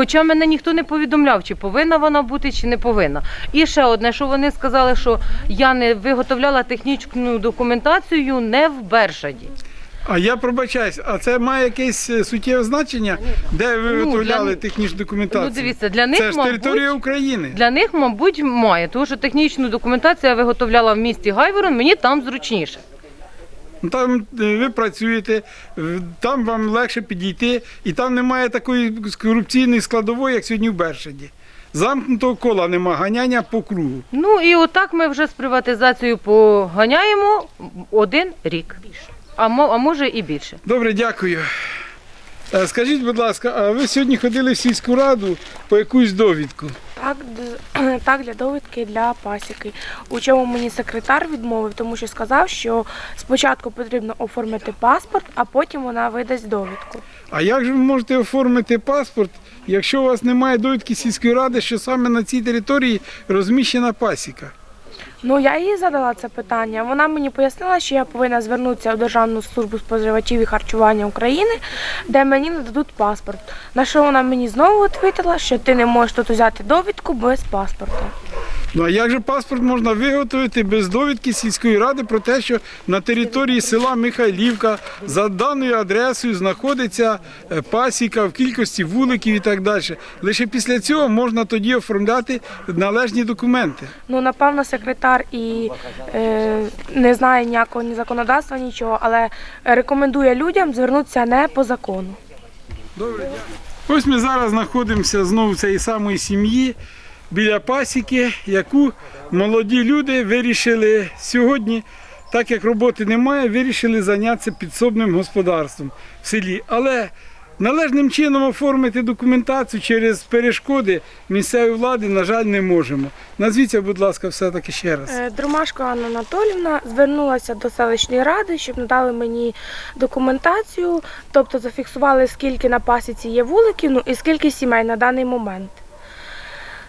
Хоча мене ніхто не повідомляв, чи повинна вона бути, чи не повинна. І ще одне, що вони сказали, що я не виготовляла технічну документацію не в Бершаді. А я пробачаюсь, а це має якесь е, суттєве значення, де ви Ну, виготовляли для- технічну документацію? Ну, дивіться, для них, це ж мабуть, територія України. Для них, мабуть, має, тому що технічну документацію я виготовляла в місті Гайворон, мені там зручніше. Там е, ви працюєте, там вам легше підійти, і там немає такої корупційної складової, як сьогодні в Бершаді. Замкнутого кола нема, ганяння по кругу. Ну і отак ми вже з приватизацією поганяємо один рік. А може і більше. Добре, дякую. Е, Скажіть, будь ласка, а ви сьогодні ходили в сільську раду по якусь довідку? Так, для довідки для пасіки. У чому мені секретар відмовив, тому що сказав, що спочатку потрібно оформити паспорт, а потім вона видасть довідку. А як же ви можете оформити паспорт, якщо у вас немає довідки сільської ради, що саме на цій території розміщена пасіка? Ну я їй задала це питання. Вона мені пояснила, що я повинна звернутися у Державну службу споживачів і харчування України, де мені нададуть паспорт. На що вона мені знову відповіла, що ти не можеш тут взяти довідку без паспорта. Ну а як же паспорт можна виготовити без довідки сільської ради про те, що на території села Михайлівка за даною адресою знаходиться е, пасіка в кількості вуликів і так далі. Лише після цього можна тоді оформляти належні документи. Ну, напевно, секретар і е, не знає ніякого ні законодавства, нічого, але рекомендує людям звернутися не по закону. Добре, дякую. Ось ми зараз знаходимося знову в цій самої сім'ї біля пасіки, яку молоді люди вирішили сьогодні, так як роботи немає, вирішили зайнятися підсобним господарством в селі. Але належним чином оформити документацію через перешкоди місцевої влади, на жаль, не можемо. Назвіться, будь ласка, все-таки ще раз. Е, Дромашко Анна Анатолівна звернулася до селищної ради, щоб надали мені документацію, тобто зафіксували, скільки на пасіці є вуликів, ну і скільки сімей на даний момент.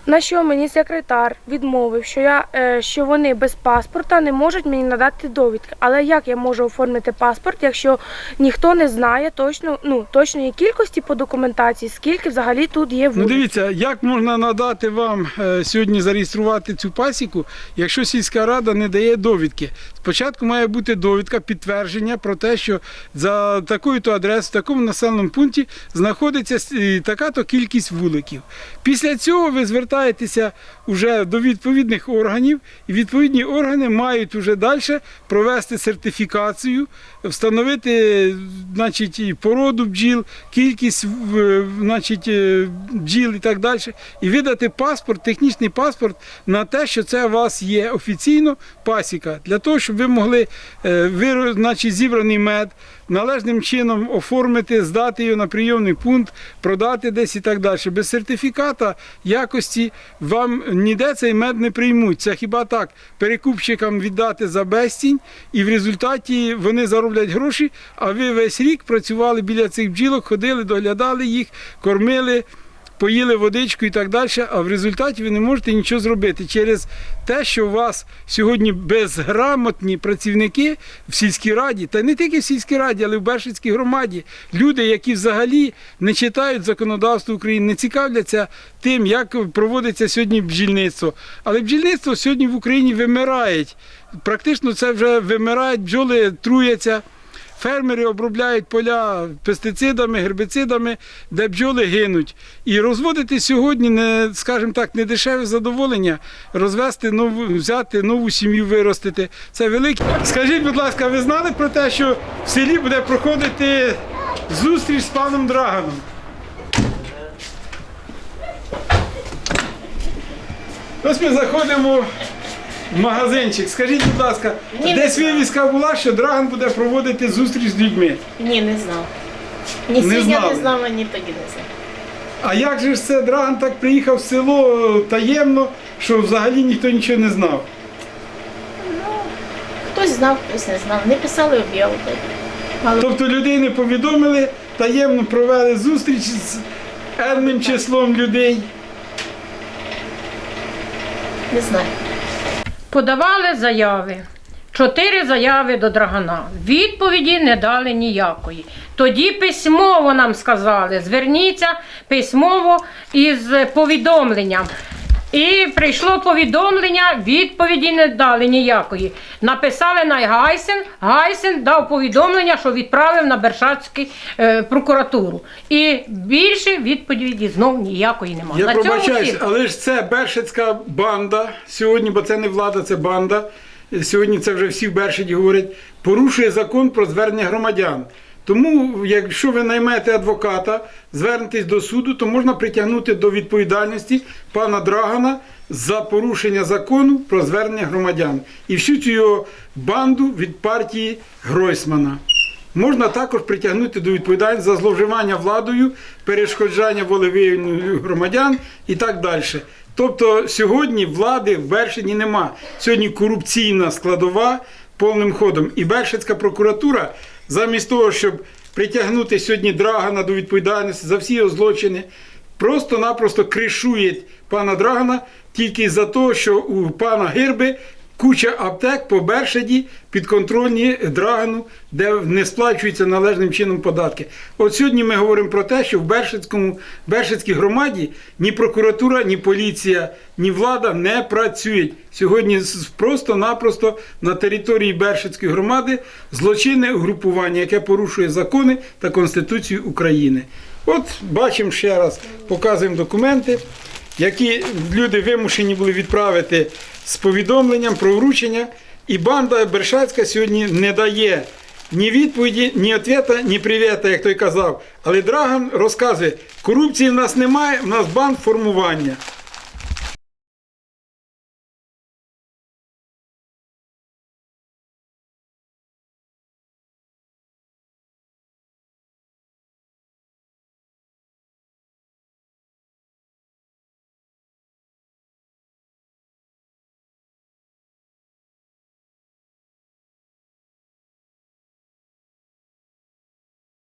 На що мені секретар відмовив, що я е, що вони без паспорта не можуть мені надати довідки. Але як я можу оформити паспорт, якщо ніхто не знає точно ну точної кількості по документації, скільки взагалі тут є Ну дивіться, як можна надати вам е, сьогодні зареєструвати цю пасіку, якщо сільська рада не дає довідки. Спочатку має бути довідка, підтвердження про те, що за такою-то адресою, в такому населеному пункті знаходиться така-то кількість вуликів. Після цього ви звертаєтеся вже до відповідних органів, і відповідні органи мають вже далі провести сертифікацію, встановити значить, породу бджіл, кількість значить, е, бджіл і так далі, і видати паспорт, технічний паспорт на те, що це у вас є офіційно пасіка, для того, щоб ви могли е, значить, зібраний мед належним чином оформити, здати його на прийомний пункт, продати десь і так далі. Без сертифіката якості вам ніде цей мед не приймуть. Це хіба так перекупщикам віддати за безцінь, і в результаті вони зароблять гроші, а ви весь рік працювали біля цих бджілок, ходили, доглядали їх, кормили. Поїли водичку і так далі, а в результаті ви не можете нічого зробити через те, що у вас сьогодні безграмотні працівники в сільській раді, та не тільки в сільській раді, але й в Бершицькій громаді. Люди, які взагалі не читають законодавство України, не цікавляться тим, як проводиться сьогодні бджільництво. Але бджільництво сьогодні в Україні вимирає. Практично це вже вимирають, бджоли труяться. Фермери обробляють поля пестицидами, гербіцидами, де бджоли гинуть. І розводити сьогодні, не, скажімо так, не дешеве задоволення, розвести нову, взяти нову сім'ю, виростити. Це велике. Скажіть, будь ласка, ви знали про те, що в селі буде проходити зустріч з паном Драганом? Ось ми заходимо магазинчик. Скажіть, будь ласка, Ні, десь вивіска була, що Драган буде проводити зустріч з людьми. Ні, не знав. Ні Не сьогодні знали? не знав, ні тоді не знав. А як же ж це Драган так приїхав в село таємно, що взагалі ніхто нічого не знав? Хтось знав, хтось не знав. Не писали об'яву. Мало Тобто людей не повідомили, таємно провели зустріч з енним числом людей. не знаю. Подавали заяви. Чотири заяви до Драгана. Відповіді не дали ніякої. Тоді письмово нам сказали: зверніться письмово із повідомленням. І прийшло повідомлення, відповіді не дали ніякої. Написали на Гайсен. Гайсен дав повідомлення, що відправив на Бершацьку е, прокуратуру. І більше відповіді знов ніякої немає. Я на пробачаюсь, всі. але ж це Бершицька банда сьогодні, бо це не влада, це банда. Сьогодні це вже всі в Бершиді говорять, порушує закон про звернення громадян. Тому, якщо ви наймете адвоката, звернетесь до суду, то можна притягнути до відповідальності пана Драгана за порушення закону про звернення громадян і всю цю його банду від партії Гройсмана. Можна також притягнути до відповідальності за зловживання владою, перешкоджання волевиявленню громадян і так далі. Тобто сьогодні влади в Бершині нема. Сьогодні корупційна складова повним ходом. І Бершицька прокуратура, замість того, щоб притягнути сьогодні Драгана до відповідальності за всі його злочини, просто-напросто кришує пана Драгана тільки за те, що у пана Гирби куча аптек по Бершаді підконтрольні Драгану, де не сплачуються належним чином податки. От сьогодні ми говоримо про те, що в Бершицькому, Бершицькій громаді ні прокуратура, ні поліція, ні влада не працюють. Сьогодні просто-напросто на території Бершицької громади злочинне угрупування, яке порушує закони та Конституцію України. От бачимо ще раз, показуємо документи які люди вимушені були відправити з повідомленням про вручення. І банда Бершацька сьогодні не дає ні відповіді, ні ответа, ні привіта, як той казав. Але Драган розказує, корупції в нас немає, в нас банк формування.